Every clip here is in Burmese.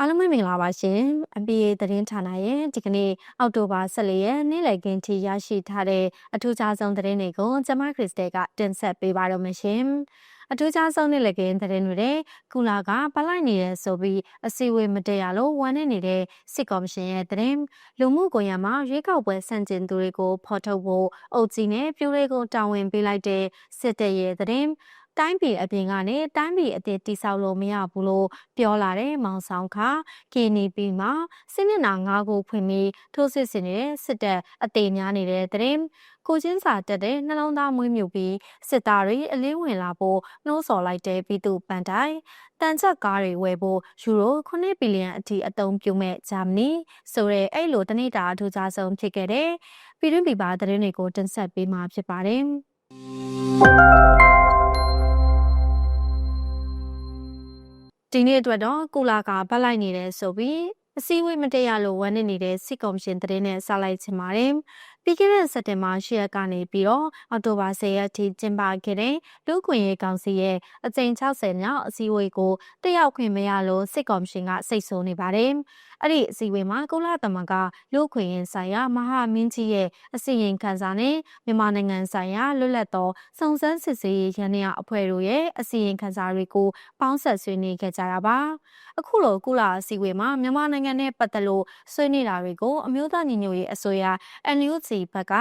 အားလုံးပဲမင်္ဂလာပါရှင်။ MPA သတင်းဌာနရဲ့ဒီကနေ့အောက်တိုဘာ14ရက်နေ့လည်ခင်းထိရရှိထားတဲ့အထူးခြားဆုံးသတင်းတွေကိုကျွန်မခရစ်စတဲကတင်ဆက်ပေးပါတော့မယ်ရှင်။အထူးခြားဆုံးနေ့လည်ခင်းသတင်းတွေတဲ့ကုလာကပလိုက်နေရဆိုပြီးအစည်းအဝေးမတည့်ရလို့ဝမ်းနေနေတဲ့စစ်ကော်မရှင်ရဲ့သတင်းလူမှုကွန်ရက်မှာရွေးကောက်ပွဲဆန့်ကျင်သူတွေကိုဖော်ထုတ်ဖို့အုပ်ကြီးနဲ့ပြိုးလေးကိုတာဝန်ပေးလိုက်တဲ့စစ်တပ်ရဲ့သတင်း တိုင်းပြည်အပြင်ကနေတိုင်းပြည်အသစ်တိဆောက်လို့မရဘူးလို့ပြောလာတဲ့မောင်ဆောင်ခါ KNP မှာစစ်မျက်နှာ၅ခုဖွင့်ပြီးထိုးစစ်ဆင်နေတဲ့စစ်တပ်အသေးများနေတဲ့တဲ့ကိုချင်းစာတက်တဲ့နှလုံးသားမွေးမြူပြီးစစ်သားတွေအလင်းဝင်လာဖို့နှိုးဆော်လိုက်တဲ့ပြည်သူပန်တိုင်တန်ချက်ကားတွေဝယ်ဖို့ယူရို9ဘီလီယံအထိအသုံးပြုမဲ့ဂျာမနီဆိုတဲ့အဲ့လိုတနေ့တာအထူးခြားဆုံးဖြစ်ခဲ့တဲ့ပြည်တွင်းပြည်ပသတင်းတွေကိုတင်ဆက်ပေးမှာဖြစ်ပါတယ် ဒီနေ့အတွက်တော့ကုလာကပတ်လိုက်နေတယ်ဆိုပြီးအစည်းအဝေးမတည့်ရလို့ဝမ်းနေနေတဲ့စစ်ကော်မရှင်သတင်းနဲ့ဆက်လိုက်ချင်ပါတယ်။ပြီးခဲ့တဲ့စက်တင်ဘာ10ရက်ကနေပြီးတော့အောက်တိုဘာ10ရက်ထိကျင်းပခဲ့တဲ့လူ့ခွင့်ရေးကောင်စီရဲ့အကြိမ်60မြောက်အစည်းအဝေးကိုတက်ရောက်ခွင့်မရလို့စစ်ကော်မရှင်ကစိတ်ဆိုးနေပါတယ်။အဲ့ဒီအစည်းအဝေးမှာကုလသမဂ္ဂလူ့ခွင့်ရေးဆိုင်ရာမဟာမင်းကြီးရဲ့အစီရင်ခံစာနဲ့မြန်မာနိုင်ငံဆိုင်ရာလွတ်လပ်သောစုံစမ်းစစ်ဆေးရေးရန်ရအဖွဲ့တို့ရဲ့အစီရင်ခံစာတွေကိုပေါင်းဆက်ဆွေးနွေးခဲ့ကြတာပါအခုလိုကုလအစည်းအဝေးမှာမြန်မာနိုင်ငံနဲ့ပတ်သက်လို့ဆွေးနွေးတာတွေကိုအမျိုးသားညီညွတ်ရေးအစိုးရ NUG ဘက်က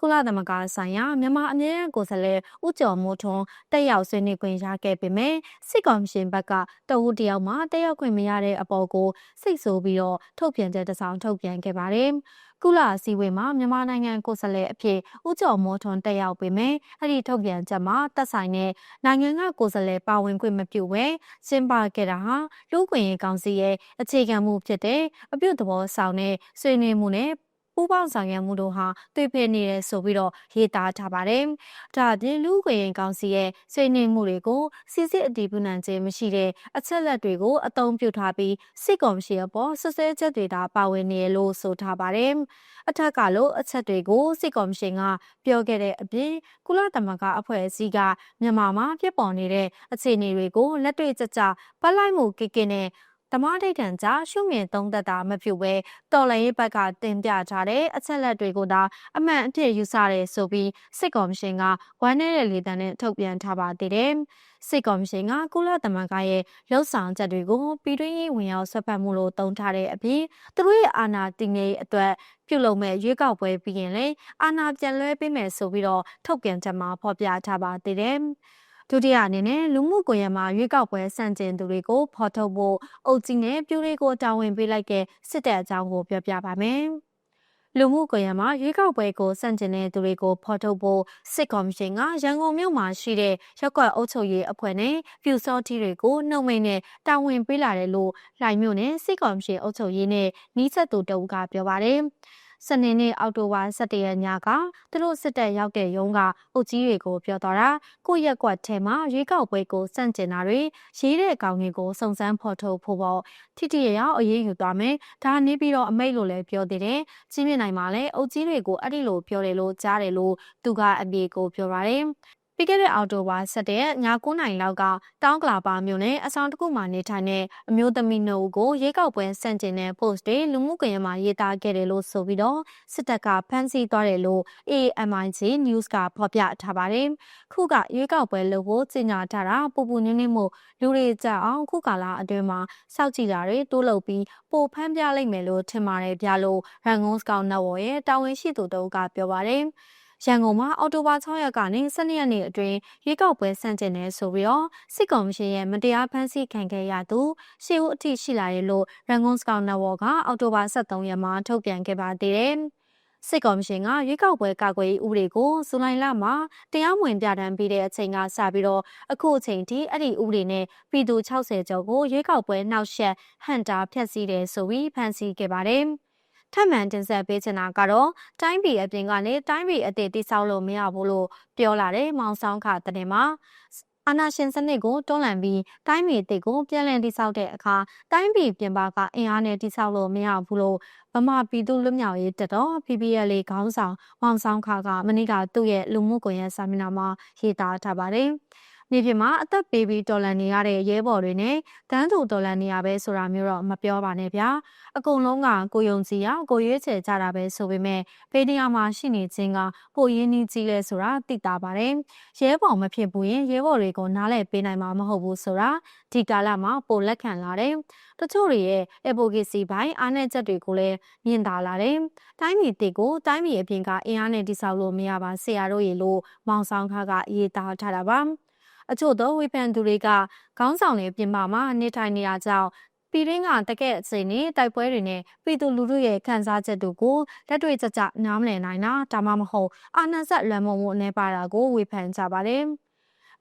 ကုလသမဂ္ဂဆိုင်ရာမြန်မာအမြဲတမ်းကိုယ်စားလှယ်ဦးကျော်မိုးထွန်းတက်ရောက်ဆွေးနွေးခွင့်ရခဲ့ပေမဲ့စစ်ကောင်ရှင်ဘက်ကတဝူတယောက်မှတက်ရောက်ခွင့်မရတဲ့အပေါ်ကိုစိတ်ဆိုးပြီးတော့ထုတ်ပြန်ချက်တစ်စောင်ထုတ်ပြန်ခဲ့ပါတယ်။ကုလအစည်းအဝေးမှာမြန်မာနိုင်ငံကိုယ်စားလှယ်အဖြစ်ဦးကျော်မိုးထွန်းတက်ရောက်ပေမဲ့အဲ့ဒီထုတ်ပြန်ချက်မှာတက်ဆိုင်တဲ့နိုင်ငံကကိုယ်စားလှယ်ပါဝင်ခွင့်မပြုဘဲကျင်းပခဲ့တာဟာလူ့ခွင့်ရေးကောင်စီရဲ့အခြေခံမှုဖြစ်တဲ့အပြုတ်သဘောဆောင်တဲ့ဆွေးနွေးမှုနဲ့ ပူးပေါင်းဆောင်ရွက်မှုတို့ဟာတွေ့ဖက်နေတယ်ဆိုပြီးတော့ရေးသားထားပါတယ်။ဒါအပြင်လူ့ခွင့်ရေးကောင်စီရဲ့ဆွေးနွေးမှုတွေကိုစစ်စစ်အတည်ပြုနိုင်ခြင်းမရှိတဲ့အချက်လက်တွေကိုအသုံးပြုထားပြီးစစ်ကော်မရှင်အပေါ်ဆွဆွဲချက်တွေဒါပါဝင်နေလို့ဆိုထားပါတယ်။အထက်ကလို့အချက်တွေကိုစစ်ကော်မရှင်ကပြောခဲ့တဲ့အပြင်ကုလသမဂ္ဂအဖွဲ့အစည်းကမြန်မာမှာပြစ်ပေါ်နေတဲ့အခြေအနေတွေကိုလက်တွေ့ကျကျပတ်လိုက်မှုကိကိနဲ့ တမဒိတ်တန်ကြရှုမြင်သုံးသက်တာမဖြစ်ဘဲတော်လှန်ရေးဘက်ကတင်ပြထားတဲ့အချက်လက်တွေကိုသာအမှန်အဖြစ်ယူဆတယ်ဆိုပြီးစစ်ကော်မရှင်ကဝမ်းနည်းတဲ့လေတံနဲ့ထုတ်ပြန်ထားပါသေးတယ်။စစ်ကော်မရှင်ကကုလသမဂ္ဂရဲ့လှုပ်ဆောင်ချက်တွေကိုပြည်တွင်းရေးဝင်ရောက်ဆွတ်ဖက်မှုလို့တုံးထားတဲ့အပြင်သူတို့ရဲ့အာဏာတည်ငြိမ်အတွက်ပြုလုပ်မဲ့ရွေးကောက်ပွဲပြီးရင်လည်းအာဏာပြန်လွှဲပေးမယ်ဆိုပြီးတော့ထုတ်ပြန်ချက်မှာဖော်ပြထားပါသေးတယ်။ ဒုတိယအနေနဲ့လူမှုကွန်ရက်မှာရွေးကောက်ပွဲစန့်ကျင်သူတွေကိုဖော်ထုတ်ဖို့အုပ်ကြီးနဲ့ပြူတွေကိုတာဝန်ပေးလိုက်တဲ့စစ်တပ်အကြောင်းကိုပြောပြပါမယ်။လူမှုကွန်ရက်မှာရွေးကောက်ပွဲကိုစန့်ကျင်တဲ့သူတွေကိုဖော်ထုတ်ဖို့စစ်ကော်မရှင်ကရန်ကုန်မြို့မှာရှိတဲ့ရက်ကွက်အုပ်ချုပ်ရေးအဖွဲ့နဲ့ပြူစောတီတွေကိုနှုတ်မိတ်နဲ့တာဝန်ပေးလာတယ်လို့လှိုင်မြို့နယ်စစ်ကော်မရှင်အုပ်ချုပ်ရေးနဲ့နှီးဆက်သူတအုပ်ကပြောပါတယ်။ စနေနေ့အောက်တိုဘာ17ရက်ညကသူတို့စစ်တပ်ရောက်တဲ့ရုံးကအုပ်ကြီးတွေကိုပြောသွားတာကိုရက်ကွက်ထဲမှာရွေးကောက်ပွဲကိုစန့်ကျင်တာတွေရေးတဲ့အကောင်တွေကိုစုံစမ်းဖော်ထုတ်ဖို့ပေါ့ထိတိရရောက်အရေးယူသွားမယ်ဒါနေပြီးတော့အမိတ်လို့လည်းပြောသေးတယ်ချင်းမြနိုင်မှာလည်းအုပ်ကြီးတွေကိုအဲ့ဒီလိုပြောတယ်လို့ကြားတယ်လို့သူကအပြေကိုပြောပါတယ် ပြီးခဲ့တဲ့အော်တိုဘာ17ရက်ည9နိုင်လောက်ကတောင်းကလာပါမြို့နယ်အဆောင်တစ်ခုမှာနေထိုင်တဲ့အမျိုးသမီးနှုတ်ကိုရေကောက်ပွဲဆန့်ကျင်တဲ့ post တွေလူမှုကွန်ရက်မှာရေးသားခဲ့တယ်လို့ဆိုပြီးတော့စစ်တပ်ကဖမ်းဆီးသွားတယ်လို့ AMIG News ကဖော်ပြထားပါတယ်။ခုကရေကောက်ပွဲလုပ်ဖို့ကြေညာထားတာပူပူနင်းနင်းမှုလူတွေကြောက်အောင်ခုကာလအတွင်းမှာစောက်ကြည့်တာတွေတိုးလုပ်ပြီးပိုဖမ်းပြလိုက်မယ်လို့ထင်ပါတယ်ဗျလို့ Rangon Scout Network ရဲ့တာဝန်ရှိသူတို့ကပြောပါတယ်။ ရန်ကုန်မှာအော်တိုဘာ6ရက်ကနေ12ရက်နေ့အတွင်းရွေးကောက်ပွဲဆန့်ကျင်နေဆိုပြီးတော့စစ်ကောင်စီရဲ့မတရားဖမ်းဆီးခံခဲ့ရသူရှေ့ဦးအထိရှိလာတယ်လို့ရန်ကုန်စကောက်နယ်ဝကအော်တိုဘာ23ရက်မှာထုတ်ပြန်ခဲ့ပါသေးတယ်။စစ်ကော်မရှင်ကရွေးကောက်ပွဲကာကွယ်ရေးဥပဒေကိုဇူလိုင်လမှာတရားဝင်ပြဋ္ဌာန်းပြီးတဲ့အချိန်ကစပြီးတော့အခုအချိန်ထိအဲ့ဒီဥပဒေနဲ့ပြည်သူ60ကျော်ကိုရွေးကောက်ပွဲနှောက်ယှက်ဟန်တာဖျက်ဆီးတယ်ဆိုပြီးဖမ်းဆီးခဲ့ပါတယ်။ ထပ်မံတင်ဆက်ပေးချင်တာကတော့တိုင်းပြည်အပြင်ကနေတိုင်းပြည်အသေးတိဆောက်လို့မရဘူးလို့ပြောလာတဲ့မောင်ဆောင်ခတဲ့မှာအာနာရှင်စနစ်ကိုတွန်းလှန်ပြီးတိုင်းပြည်အသေးကိုပြန်လည်တိဆောက်တဲ့အခါတိုင်းပြည်ပြင်ပကအင်အားနဲ့တိဆောက်လို့မရဘူးလို့ဗမာပြည်သူ့လွတ်မြောက်ရေးတပ်တော် PPL ခေါင်းဆောင်မောင်ဆောင်ခကမနေ့ကသူ့ရဲ့လူမှုကွန်ရက်စာမျက်နှာမှာရေးသားထားပါတယ်။မ နေပြည်မှာအသက်ပေးပြီးတော်လန်နေရတဲ့ရဲဘော်တွေနဲ့တန်းသူတော်လန်နေရပဲဆိုတာမျိုးတော့မပြောပါနဲ့ဗျာအကုန်လုံးကကိုယုံကြည်ရကိုရွေးချယ်ကြတာပဲဆိုပေမဲ့ဘေးနေရာမှာရှိနေခြင်းကပိုရင်းနှီးကြီးလဲဆိုတာသိတာပါတယ်ရဲဘော်မဖြစ်ဘူးရင်ရဲဘော်တွေကိုနားလည်ပေးနိုင်မှာမဟုတ်ဘူးဆိုတာဒီကာလမှာပိုလက်ခံလာတယ်တချို့တွေရဲ့ advocacy ဘိုင်းအားနည်းချက်တွေကိုလည်းမြင်သာလာတယ်တိုင်းပြည်တစ်ကိုတိုင်းပြည်အပြင်ကအင်အားနဲ့တိစောက်လို့မရပါဆရာတို့ရေလို့မောင်ဆောင်ခါကရေးသားထားတာပါ အချို့သောဝေဖန်သူတွေကခေါင်းဆောင်တွေပြင်ပမှာနေထိုင်နေရကြောင်းပြည်ရင်းကတကက်အချိန်နဲ့တိုက်ပွဲတွေနဲ့ပြည်သူလူထုရဲ့ခံစားချက်တို့ကိုလက်တွေ့ကျကျနားမလည်နိုင်တာဒါမှမဟုတ်အာဏာဆက်လွှမ်းမိုးမှုအနေပါတာကိုဝေဖန်ကြပါတယ်။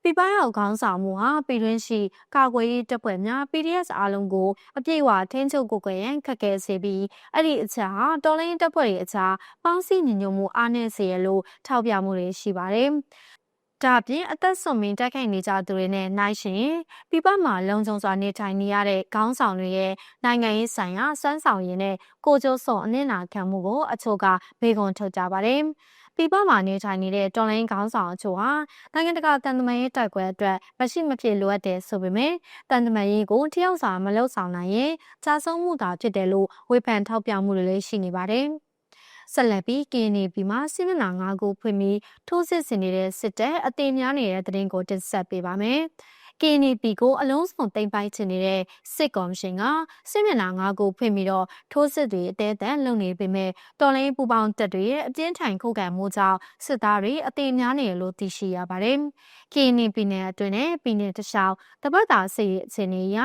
ပြည်ပရောက်ခေါင်းဆောင်မှုဟာပြည်တွင်းရှိကာကွယ်ရေးတပ်ဖွဲ့များ PDS အားလုံးကိုအပြည့်အဝထိန်းချုပ်ကိုယ်ရန်ခက်ခဲစေပြီးအဲ့ဒီအချက်ဟာတော်လိုင်းတပ်ဖွဲ့တွေအကြားပေါင်းစည်းညီညွတ်မှုအားနည်းစေရလို့ထောက်ပြမှုတွေရှိပါတယ်။ ဒါအပြင်အသက်ဆုံးမင်းတိုက်ခိုက်နေကြသူတွေနဲ့နိုင်ရှင်ပြပမှာလုံခြုံစွာနေထိုင်နေရတဲ့ခေါင်းဆောင်တွေရဲ့နိုင်ငံရေးဆိုင်ရာစမ်းဆောင်ရည်နဲ့ကိုကျိုးစောအနစ်နာခံမှုကိုအချို့ကဘေးကွန်ထုတ်ကြပါတယ်။ပြပမှာနေထိုင်နေတဲ့တော်လိုင်းခေါင်းဆောင်အချို့ဟာနိုင်ငံတကာတန်တမာရေးတိုက်ပွဲအတွက်မရှိမဖြစ်လိုအပ်တယ်ဆိုပေမဲ့တန်တမာရေးကိုတယောက်စာမလုပ်ဆောင်နိုင်ရင်ကြာဆုံးမှုသာဖြစ်တယ်လို့ဝေဖန်ထောက်ပြမှုတွေလည်းရှိနေပါတယ်။ ဆက်လက်ပြီး KNB မှာစစ်မျက်နှာ၅ခုဖွင့်ပြီးထိုးစစ်ဆင်နေတဲ့စစ်တပ်အသေးများနေတဲ့တရင်ကိုတင်ဆက်ပေးပါမယ်။ KNP ကိုအလုံးစုံတင်ပိုက်ချင်နေတဲ့စစ်ကော်မရှင်ကစစ်မျက်နှာ၅ခုဖွင့်ပြီးတော့ထိုးစစ်တွေအသေးအံလုပ်နေပေမဲ့တော်လိုင်းပူပေါင်းတပ်တွေရဲ့အပြင်းထန်ခုခံမှုကြောင့်စစ်သားတွေအသေးများနေလို့သိရှိရပါတယ်။ KNP နယ်အတွင်းနဲ့ပြည်နယ်တခြားတပတ်တာစစ်ရေးအခြေအနေအရ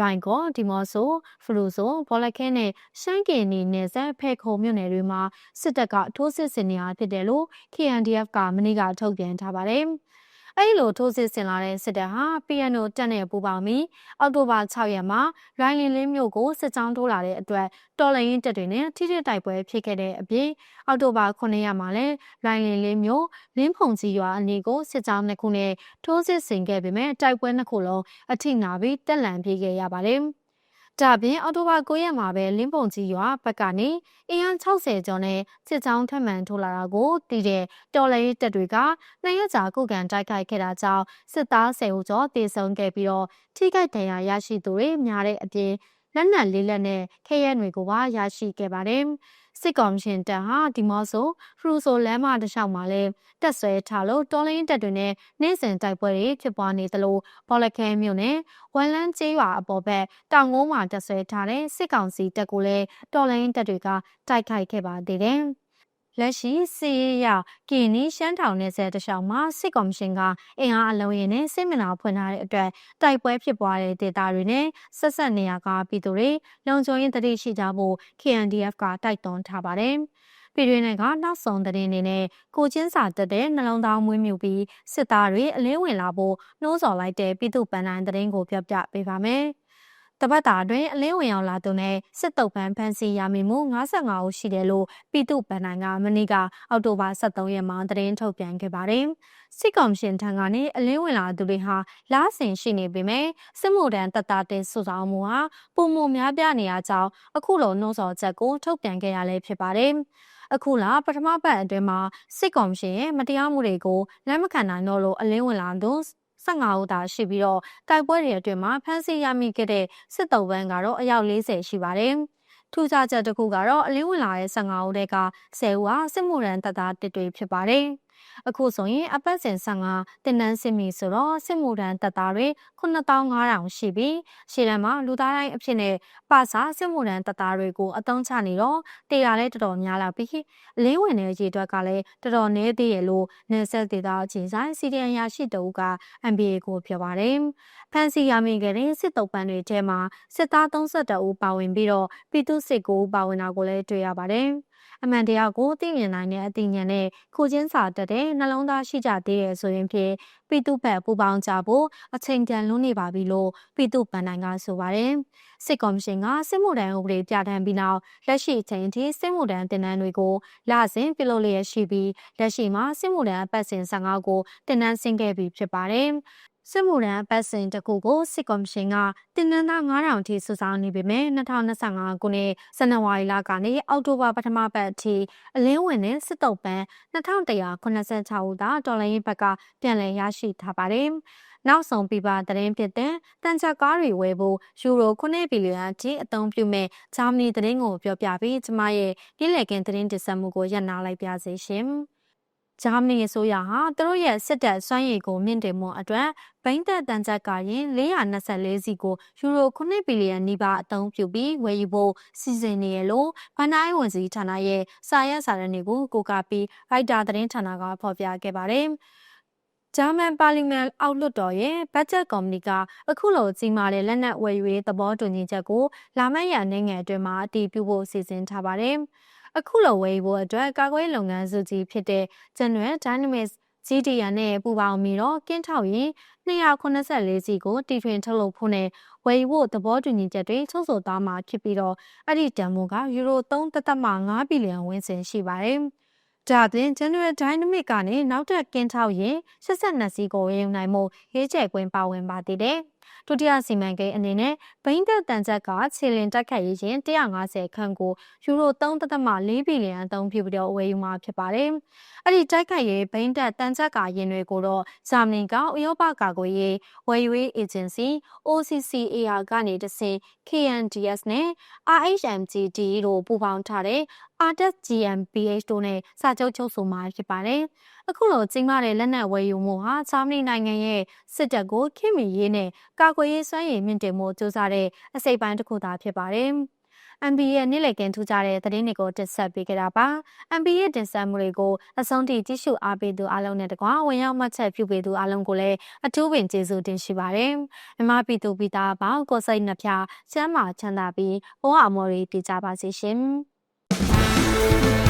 ရိုင်ကောဒီမော့ဆိုဖလူဆိုဘောလခဲနဲ့ရှမ်းကင်နီနယ်စပ်ဖဲခုံမြို့နယ်တွေမှာစစ်တပ်ကထိုးစစ်ဆင်နေတာဖြစ်တယ်လို့ KNDF ကမနေ့ကထုတ်ပြန်ထားပါတယ်။ အဲဒီလိုထိုးစစ်ဆင်လာတဲ့စစ်တပ်ဟာ PNO တပ်နဲ့ပူးပေါင်းပြီးအောက်တိုဘာ6ရက်မှာရိုင်းလင်းလင်းမြို့ကိုစစ်ကြောင်းထိုးလာတဲ့အတွက်တော်လှန်ရေးတပ်တွေနဲ့ထိထိတိုက်ပွဲဖြစ်ခဲ့တဲ့အပြင်အောက်တိုဘာ9ရက်မှာလည်းရိုင်းလင်းလင်းမြို့လင်းဖုန်ကြီးရွာအနီးကိုစစ်ကြောင်းနှစ်ခုနဲ့ထိုးစစ်ဆင်ခဲ့ပေမဲ့တိုက်ပွဲနှစ်ခုလုံးအထိနာပြီးတက်လန်ပြေးခဲ့ရပါတယ်။ ဒါပြင်အော်တိုဘာ9ရက်မှာပဲလင်းပုံကြီးရွာဘက်ကနေအင်အား60ကျော်နဲ့စစ်ကြောင်းထပ်မံထိုးလာတာကိုတည်တဲ့တော်လှန်ရေးတပ်တွေကနှစ်ရက်ကြာကုကန်တိုက်ခိုက်ခဲ့တာကြောင့်စစ်သား10ဦးကျော်တေဆုံးခဲ့ပြီးတော့ထိခိုက်ဒဏ်ရာရရှိသူတွေများတဲ့အပြင် လက်နက်လေးလက်နဲ့ခဲရဲတွေကိုပါရရှိခဲ့ပါတယ်။စစ်ကော်မရှင်တပ်ဟာဒီမော့ဆိုဖရူဆိုလမ်းမတစ်လျှောက်မှာလည်းတက်ဆွဲထားလို့တော်လင်းတပ်တွေနဲ့နိုင်စဉ်တိုက်ပွဲတွေဖြစ်ပွားနေသလိုဘောလခဲမြို့နယ်ဝမ်လန်းကျေးရွာအပေါ်ဘက်တောင်ကုန်းမှာတက်ဆွဲထားတဲ့စစ်ကောင်စီတပ်ကိုလည်းတော်လင်းတပ်တွေကတိုက်ခိုက်ခဲ့ပါသေးတယ်။ လက်ရှိစီးရကင်းနီရှမ်းထောင်နယ်ဆက်တခြားမှာစစ်ကော်မရှင်ကအင်အားအလုံးရင်းနဲ့စစ်မျက်နှာဖွင့်ထားတဲ့အတွက်တိုက်ပွဲဖြစ်ပွားတဲ့ဒေသတွေနဲ့ဆက်ဆက်နေရကပြည်သူတွေလုံခြုံရေးတတိရှိကြဖို့ KNDF ကတိုက်တွန်းထားပါတယ်။ပြည်တွင်းကနောက်ဆုံးသတင်းတွေနဲ့ကိုချင်းစာတက်တဲ့နှလုံးသားမွေးမြူပြီးစစ်သားတွေအလင်းဝင်လာဖို့နှိုးဆော်လိုက်တဲ့ပြည်သူ့ပန်းတိုင်းသတင်းကိုပြပြပေးပါမယ်။ တပတ်တာအတွင်းအလင်းဝင်ရောက်လာသူနဲ့စစ်တုပ်ပန်းဖမ်းဆီးရမိမှု55ဦးရှိတယ်လို့ပြည်သူ့ဗန်နိုင်ကမနေ့ကအောက်တိုဘာ23ရက်မှာသတင်းထုတ်ပြန်ခဲ့ပါတယ်။စစ်ကောင်ရှင်ထံကနေအလင်းဝင်လာသူတွေဟာလားဆင်ရှိနေပေမဲ့စစ်မှုထမ်းတပ်သားတင်စုဆောင်မှုဟာပုံမများပြနေရကြောင်းအခုလိုနှိုးဆော်ချက်ကိုထုတ်ပြန်ခဲ့ရလဲဖြစ်ပါတယ်။အခုလာပထမပတ်အတွင်းမှာစစ်ကောင်ရှင်ရဲ့မတရားမှုတွေကိုလက်မခံနိုင်တော့လို့အလင်းဝင်လာသူ 15ဦးသာရှိပြီးတော့တိုက်ပွဲတွေအတွင်းမှာဖမ်းဆီးရမိခဲ့တဲ့စစ်တုံးပန်းကတော့အယောက်40ရှိပါတယ်။ထူးခြားချက်တစ်ခုကတော့အလင်းဝင်လာတဲ့15ဦးတဲက10ဦးဟာစစ်မှုရန်တပ်သားတစ်တွေဖြစ်ပါတယ်။ အခုဆိုရင်အပတ်စဉ်15တင်နန်းစစ်မီဆိုတော့စစ်မှုထမ်းတပ်သားတွေ9500ရှိပြီးရှေ့တန်းမှာလူသားတိုင်းအဖြစ်နဲ့ပါစာစစ်မှုထမ်းတပ်သားတွေကိုအသုံးချနေတော့တေရလဲတော်တော်များလာပြီးအလင်းဝင်တဲ့ရေအတွက်ကလည်းတော်တော်နည်းသေးရဲ့လို့နေဆက်ဒေတာအခြေဆိုင်စီဒီအန်ရရှိတူက MBA ကိုပြောပါတယ်ဖန်စီရမိခဲ့တဲ့စစ်တုပ်ပန်းတွေထဲမှာစစ်သား32ဦးပါဝင်ပြီးတော့ပြည်သူစစ်ကိုပါဝင်တာကိုလည်းတွေ့ရပါတယ်။ အမှန်တရားကိုသိမြင်နိုင်တဲ့အသိဉာဏ်နဲ့ခုချင်းစာတက်တဲ့နှလုံးသားရှိကြသေးတယ်ဆိုရင်ဖြင့်ပြည်သူ့ဘက်ပူပေါင်းကြဖို့အချိန်တန်လွန်းနေပါပြီလို့ပြည်သူ့ဗန်နိုင်ကဆိုပါတယ်စစ်ကော်မရှင်ကစစ်မှုထမ်းဥပဒေပြဋ္ဌာန်းပြီးနောက်လက်ရှိအချိန်ထိစစ်မှုထမ်းတင်နန်းတွေကိုလစဉ်ပြုလုပ်လျက်ရှိပြီးလက်ရှိမှာစစ်မှုထမ်းအပတ်စဉ်15ကိုတင်နန်းဆင်းခဲ့ပြီးဖြစ်ပါတယ် စစ်မှုထမ်းပတ်စဉ်တစ်ခုကိုစစ်ကော်မရှင်ကတင်နန်းသား9000အထိစုဆောင်းနေပေမဲ့2025ခုနှစ်ဇန်နဝါရီလကနေအောက်တိုဘာပထမပတ်အထိအလင်းဝင်တဲ့စစ်တုပ်ပန်း2186ဦးသာတော်လိုင်းဘက်ကပြန်လည်ရရှိထားပါတယ်။နောက်ဆုံးပြပါသတင်းဖြစ်တဲ့တန်ချက်ကားတွေဝယ်ဖို့ယူရို9ဘီလီယံအထိအသုံးပြုမဲ့ဂျာမနီသတင်းကိုပြောပြပြီးကျမရဲ့နေ့လည်ခင်းသတင်းတင်ဆက်မှုကိုရပ်နာလိုက်ပါစေရှင်။ ဂျာမနီအစိုးရဟာသူတို့ရဲ့စစ်တပ်စွမ်းရည်ကိုမြင့်တင်မှုအတွက်ဘိန်းသက်တန်ချက်ကရင်424စီကိုယူရို9ဘီလီယံနီးပါးအသုံးပြုပြီးဝယ်ယူဖို့စီစဉ်နေရလို့ဗန်နိုင်းဝန်စီဌာနရဲ့စာရက်စာရင်းတွေကိုကိုကာပြီးရိုက်တာသတင်းဌာနကဖော်ပြခဲ့ပါတယ်။ဂျာမန်ပါလီမန်အောက်လွှတ်တော်ရဲ့ဘတ်ဂျက်ကော်မတီကအခုလိုကြီးမားတဲ့လက်နက်ဝယ်ယူရေးသဘောတူညီချက်ကိုလာမယ့်ရက်နိုင်ငံအတွင်းမှာအတည်ပြုဖို့စီစဉ်ထားပါတယ်။ အခုလိုဝယ်ယူဖို့အတွက်ကာကွယ်လုပ်ငန်းစုကြီးဖြစ်တဲ့ General Dynamics GDR နဲ့ပူးပေါင်းပြီးတော့ကင်းထောက်ရင်284စီကိုတီထွင်ထုတ်လုပ်ဖို့နဲ့ဝယ်ယူဖို့သဘောတူညီချက်တွေချုပ်ဆိုသွားမှာဖြစ်ပြီးတော့အဲ့ဒီတန်ဖိုးကယူရို3.5ဘီလီယံဝန်းကျင်ရှိပါတယ်။ဒါပြင် General Dynamic ကနေနောက်ထပ်ကင်းထောက်ရင်82စီးကိုရုံနိုင်မှုရေးချယ်ခွင့်ပါဝင်ပါသေးတယ်။ ဒုတိယစီမံကိန်းအနေနဲ့ဘိန်းသက်တန်ချက်ကခြေလင်တက်ခတ်ရေးရင်150ခန့်ကိုယူရို3.4ဘီလီယံအသုံးပြုပြီးတော့ဝယ်ယူမှာဖြစ်ပါတယ်။အဲ့ဒီတိုက်ခိုက်ရေးဘိန်းသက်တန်ချက်ကရင်တွေကိုတော့ဂျာမနီကဥရောပကာကွယ်ရေးဝယ်ယူရေးအေဂျင်စီ OCCAR ကနေတဆင့် KNDS နဲ့ RHMGD တို့ပူးပေါင်းထားတဲ့ RDS GmbH တို့နဲ့စာချုပ်ချုပ်ဆိုမှာဖြစ်ပါတယ်။အခုလိုကျင်းပတဲ့လက်နက်ဝယ်ယူမှုဟာဂျာမနီနိုင်ငံရဲ့စစ်တပ်ကိုခင်မီရေးနဲ့ကာကွယ်ရေးစွမ်းရည်မြင့်တင်မှုစူးစမ်းတဲ့အစိပ်ပိုင်းတစ်ခုသာဖြစ်ပါတယ်။ MB ရဲ့နေ့လည်ကင်းထူးကြတဲ့သတင်းတွေကိုတင်ဆက်ပေးကြတာပါ။ MB ရဲ့တင်ဆက်မှုတွေကိုအဆုံးထိကြည့်ရှုအားပေးသူအားလုံးနဲ့တကွာဝင်ရောက်မှတ်ချက်ပြုပေးသူအားလုံးကိုလည်းအထူးပင်ကျေးဇူးတင်ရှိပါတယ်။မြမပြည်သူပြည်သားပေါင်းကိုစိတ်နှဖျားချမ်းသာချမ်းသာပြီးဘဝအမော်တွေတည်ကြပါစေရှင်။